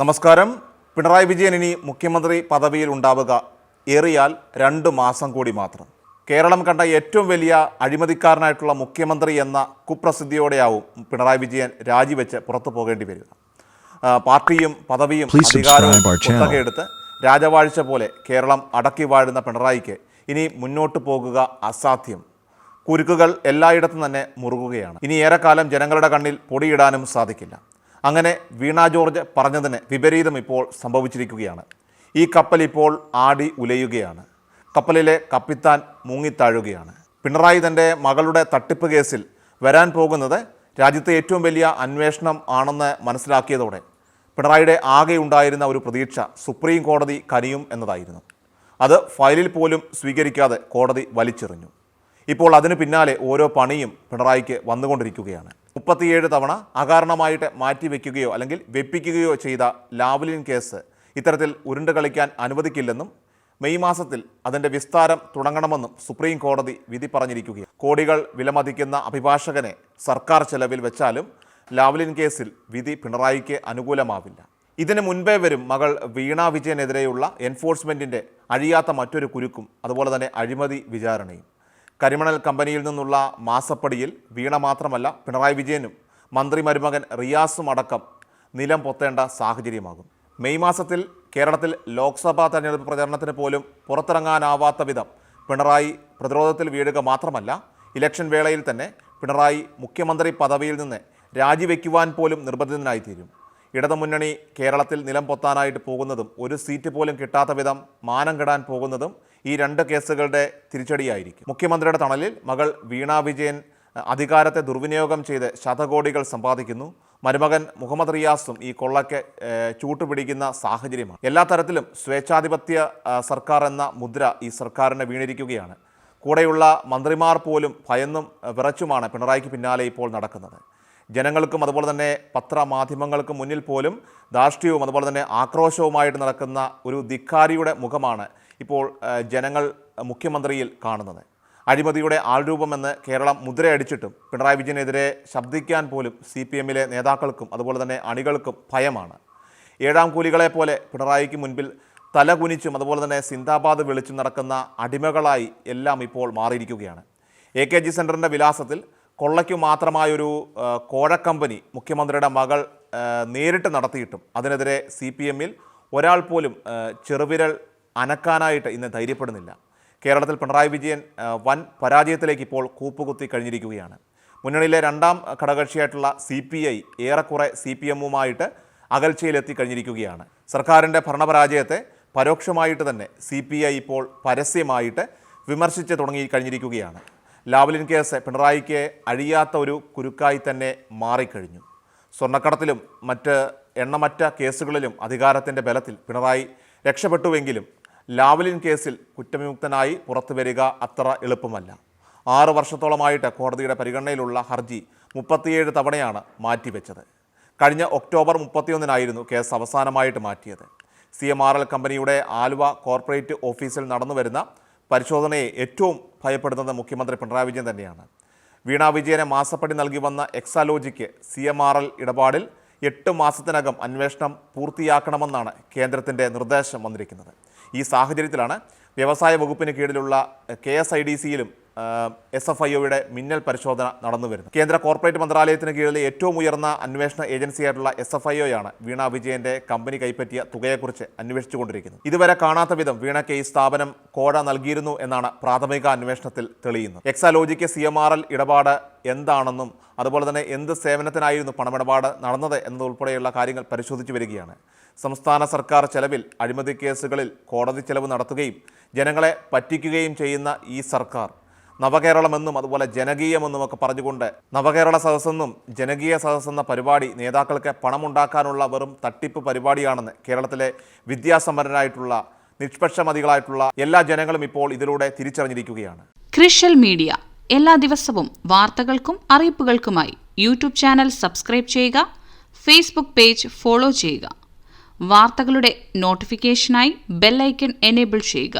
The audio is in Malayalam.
നമസ്കാരം. പിണറായി വിജയൻ ഇനി മുഖ്യമന്ത്രി പദവിയിൽ ഉണ്ടാവുക ഏറിയാൽ രണ്ട് മാസം കൂടി മാത്രം. കേരളം കണ്ട ഏറ്റവും വലിയ അഴിമതിക്കാരനായിട്ടുള്ള മുഖ്യമന്ത്രി എന്ന കുപ്രസിദ്ധിയോടെയാവും പിണറായി വിജയൻ രാജിവെച്ച് പുറത്തു പോകേണ്ടി വരിക. പാർട്ടിയും പദവിയും അധികാരവും എടുത്ത് രാജവാഴ്ച പോലെ കേരളം അടക്കി വാഴുന്ന പിണറായിക്ക് ഇനി മുന്നോട്ട് പോകുക അസാധ്യം. കുരുക്കുകൾ എല്ലായിടത്തും തന്നെ മുറുകുകയാണ്. ഇനി ഏറെക്കാലം ജനങ്ങളുടെ കണ്ണിൽ പൊടിയിടാനും സാധിക്കില്ല. അങ്ങനെ വീണ ജോർജ് പറഞ്ഞതിന് വിപരീതം ഇപ്പോൾ സംഭവിച്ചിരിക്കുകയാണ്. ഈ കപ്പൽ ഇപ്പോൾ ആടി ഉലയുകയാണ്. കപ്പലിലെ കപ്പിത്താൻ മുങ്ങിത്താഴുകയാണ്. പിണറായി തന്റെ മകളുടെ തട്ടിപ്പ് കേസിൽ വരാൻ പോകുന്നത് രാജ്യത്തെ ഏറ്റവും വലിയ അന്വേഷണം ആണെന്ന് മനസ്സിലാക്കിയതോടെ പിണറായിയുടെ ആകെ ഉണ്ടായിരുന്ന ഒരു പ്രതീക്ഷ സുപ്രീം കോടതി കനിയും എന്നതായിരുന്നു. അത് ഫയലിൽ പോലും സ്വീകരിക്കാതെ കോടതി വലിച്ചെറിഞ്ഞു. ഇപ്പോൾ അതിനു പിന്നാലെ ഓരോ പണിയും പിണറായിക്ക് വന്നുകൊണ്ടിരിക്കുകയാണ്. മുപ്പത്തിയേഴ് തവണ അകാരണമായിട്ട് മാറ്റിവെക്കുകയോ അല്ലെങ്കിൽ വെപ്പിക്കുകയോ ചെയ്ത ലാവ്ലിൻ കേസ് ഇത്തരത്തിൽ ഉരുണ്ട് കളിക്കാൻ അനുവദിക്കില്ലെന്നും മെയ് മാസത്തിൽ അതിന്റെ വിസ്താരം തുടങ്ങണമെന്നും സുപ്രീം കോടതി വിധി പറഞ്ഞിരിക്കുകയാണ്. കോടികൾ വിലമതിക്കുന്ന അഭിഭാഷകനെ സർക്കാർ ചെലവിൽ വെച്ചാലും ലാവ്ലിൻ കേസിൽ വിധി പിണറായിക്ക് അനുകൂലമാവില്ല. ഇതിനു മുൻപേ വരും മകൾ വീണ വിജയനെതിരെയുള്ള എൻഫോഴ്സ്മെന്റിന്റെ അഴിയാത്ത മറ്റൊരു കുരുക്കും അതുപോലെ തന്നെ അഴിമതി വിചാരണയും. കരിമണൽ കമ്പനിയിൽ നിന്നുള്ള മാസപ്പടിയിൽ വീണ മാത്രമല്ല പിണറായി വിജയനും മന്ത്രി മരുമകൻ റിയാസും അടക്കം നിലം പൊത്തേണ്ട സാഹചര്യമാകും. മെയ് മാസത്തിൽ കേരളത്തിൽ ലോക്സഭാ തെരഞ്ഞെടുപ്പ് പ്രചരണത്തിന് പോലും പുറത്തിറങ്ങാനാവാത്ത വിധം പിണറായി പ്രതിരോധത്തിൽ വീഴുക മാത്രമല്ല ഇലക്ഷൻ വേളയിൽ തന്നെ പിണറായി മുഖ്യമന്ത്രി പദവിയിൽ നിന്ന് രാജിവെക്കുവാൻ പോലും നിർബന്ധിതനായിത്തീരും. ഇടതുമുന്നണി കേരളത്തിൽ നിലം പൊത്താനായിട്ട് പോകുന്നതും ഒരു സീറ്റ് പോലും കിട്ടാത്ത വിധം മാനം കെടാൻ പോകുന്നതും ഈ രണ്ട് കേസുകളുടെ തിരിച്ചടിയായിരിക്കും. മുഖ്യമന്ത്രിയുടെ തണലിൽ മകൾ വീണ വിജയൻ അധികാരത്തെ ദുർവിനിയോഗം ചെയ്ത് ശതകോടികൾ സമ്പാദിക്കുന്നു. മരുമകൻ മുഹമ്മദ് റിയാസും ഈ കൊള്ളയ്ക്ക് ചൂട്ടുപിടിക്കുന്ന സാഹചര്യമാണ്. എല്ലാ തരത്തിലും സ്വേച്ഛാധിപത്യ സർക്കാർ എന്ന മുദ്ര ഈ സർക്കാരിനെ വീണിരിക്കുകയാണ്. കൂടെയുള്ള മന്ത്രിമാർ പോലും ഭയന്നും വിറച്ചുമാണ് പിണറായിക്ക് പിന്നാലെ ഇപ്പോൾ നടക്കുന്നത്. ജനങ്ങൾക്കും അതുപോലെ തന്നെ പത്രമാധ്യമങ്ങൾക്കും മുന്നിൽ പോലും ധാർഷ്ട്യവും അതുപോലെ തന്നെ ആക്രോശവുമായിട്ട് നടക്കുന്ന ഒരു ധിക്കാരിയുടെ മുഖമാണ് ഇപ്പോൾ ജനങ്ങൾ മുഖ്യമന്ത്രിയിൽ കാണുന്നത്. അഴിമതിയുടെ ആൾരൂപമെന്ന് കേരളം മുദ്രയടിച്ചിട്ടും പിണറായി വിജയനെതിരെ ശബ്ദിക്കാൻ പോലും സി പി എമ്മിലെ നേതാക്കൾക്കും അതുപോലെ തന്നെ അണികൾക്കും ഭയമാണ്. ഏഴാം കൂലികളെ പോലെ പിണറായിക്ക് മുൻപിൽ തലകുനിച്ചും അതുപോലെ തന്നെ സിന്ദാബാദ് വിളിച്ചും നടക്കുന്ന അടിമകളായി എല്ലാം ഇപ്പോൾ മാറിയിരിക്കുകയാണ്. എ കെ ജി സെന്ററിന്റെ വിലാസത്തിൽ കൊള്ളയ്ക്കു മാത്രമായൊരു കോഴക്കമ്പനി മുഖ്യമന്ത്രിയുടെ മകൾ നേരിട്ട് നടത്തിയിട്ടും അതിനെതിരെ സി പി എമ്മിൽ ഒരാൾ പോലും ചെറുവിരൽ അനക്കാനായിട്ട് ഇന്ന് ധൈര്യപ്പെടുന്നില്ല. കേരളത്തിൽ പിണറായി വിജയൻ വൻ പരാജയത്തിലേക്ക് ഇപ്പോൾ കൂപ്പുകുത്തി കഴിഞ്ഞിരിക്കുകയാണ്. മുന്നണിയിലെ രണ്ടാം ഘടകകക്ഷിയായിട്ടുള്ള സി പി ഐ ഏറെക്കുറെ സി പി എമ്മുമായിട്ട് അകൽച്ചയിലെത്തി കഴിഞ്ഞിരിക്കുകയാണ്. സർക്കാരിന്റെ ഭരണപരാജയത്തെ പരോക്ഷമായിട്ട് തന്നെ സി പി ഐ ഇപ്പോൾ പരസ്യമായിട്ട് വിമർശിച്ച് തുടങ്ങി കഴിഞ്ഞിരിക്കുകയാണ്. ലാവ്ലിൻ കേസ് പിണറായിക്ക് അഴിയാത്ത ഒരു കുരുക്കായി തന്നെ മാറിക്കഴിഞ്ഞു. സ്വർണക്കടത്തിലും മറ്റ് എണ്ണമറ്റ കേസുകളിലും അധികാരത്തിന്റെ ബലത്തിൽ പിണറായി രക്ഷപ്പെട്ടുവെങ്കിലും ലാവ്ലിൻ കേസിൽ കുറ്റവിമുക്തനായി പുറത്തു വരിക അത്ര എളുപ്പമല്ല. ആറ് വർഷത്തോളമായിട്ട് കോടതിയുടെ പരിഗണനയിലുള്ള ഹർജി മുപ്പത്തിയേഴ് തവണയാണ് മാറ്റിവെച്ചത്. കഴിഞ്ഞ ഒക്ടോബർ മുപ്പത്തിയൊന്നിനായിരുന്നു കേസ് അവസാനമായിട്ട് മാറ്റിയത്. സി എം ആർ എൽ കമ്പനിയുടെ ആലുവ കോർപ്പറേറ്റ് ഓഫീസിൽ നടന്നുവരുന്ന പരിശോധനയെ ഏറ്റവും ഭയപ്പെടുന്നത് മുഖ്യമന്ത്രി പിണറായി വിജയൻ തന്നെയാണ്. വീണ വിജയനെ മാസപ്പടി നൽകി വന്ന Exalogic C M R L ഇടപാടിൽ എട്ട് മാസത്തിനകം അന്വേഷണം പൂർത്തിയാക്കണമെന്നാണ് കേന്ദ്രത്തിന്റെ നിർദ്ദേശം വന്നിരിക്കുന്നത്. ഈ സാഹചര്യത്തിലാണ് വ്യവസായ വകുപ്പിന് കീഴിലുള്ള കെ എസ് ഐ ഡി സിയിലും എസ് എഫ് ഐ ഒയുടെ മിന്നൽ പരിശോധന നടന്നു വരുന്നു. കേന്ദ്ര കോർപ്പറേറ്റ് മന്ത്രാലയത്തിന് കീഴിലെ ഏറ്റവും ഉയർന്ന അന്വേഷണ ഏജൻസിയായിട്ടുള്ള എസ് എഫ് ഐ ഒയാണ് വീണ വിജയന്റെ കമ്പനി കൈപ്പറ്റിയ തുകയെക്കുറിച്ച് അന്വേഷിച്ചുകൊണ്ടിരിക്കുന്നത്. ഇതുവരെ കാണാത്ത വിധം വീണയ്ക്ക് ഈ സ്ഥാപനം കോഴ നൽകിയിരുന്നു എന്നാണ് പ്രാഥമിക അന്വേഷണത്തിൽ തെളിയുന്നത്. Exalogic C M R L ഇടപാട് എന്താണെന്നും അതുപോലെ തന്നെ എന്ത് സേവനത്തിനായിരുന്നു പണമിടപാട് നടന്നത് എന്നതുൾപ്പെടെയുള്ള കാര്യങ്ങൾ പരിശോധിച്ചു വരികയാണ്. സംസ്ഥാന സർക്കാർ ചെലവിൽ അഴിമതി കേസുകളിൽ കോടതി ചെലവ് നടത്തുകയും ജനങ്ങളെ പറ്റിക്കുകയും ചെയ്യുന്ന ഈ സർക്കാർ നവകേരളമെന്നും അതുപോലെ ജനകീയമെന്നും ഒക്കെ പറഞ്ഞുകൊണ്ട് നവകേരള സദസ്സെന്നും ജനകീയ സദസ്സെന്ന പരിപാടി നേതാക്കൾക്ക് പണമുണ്ടാക്കാനുള്ള വെറും തട്ടിപ്പ് പരിപാടിയാണെന്ന് കേരളത്തിലെ വിദ്യാസമ്പന്നരായിട്ടുള്ള നിഷ്പക്ഷമതികളായിട്ടുള്ള എല്ലാ ജനങ്ങളും ഇപ്പോൾ ഇതിലൂടെ തിരിച്ചറിഞ്ഞിരിക്കുകയാണ്. ക്രിഷ്യൽ മീഡിയ. എല്ലാ ദിവസവും വാർത്തകൾക്കും അറിയിപ്പുകൾക്കുമായി യൂട്യൂബ് ചാനൽ സബ്സ്ക്രൈബ് ചെയ്യുക ഫേസ്ബുക്ക് പേജ് ഫോളോ ചെയ്യുക. വാർത്തകളുടെ നോട്ടിഫിക്കേഷനായി ബെല്ലൈക്കൺ എനേബിൾ ചെയ്യുക.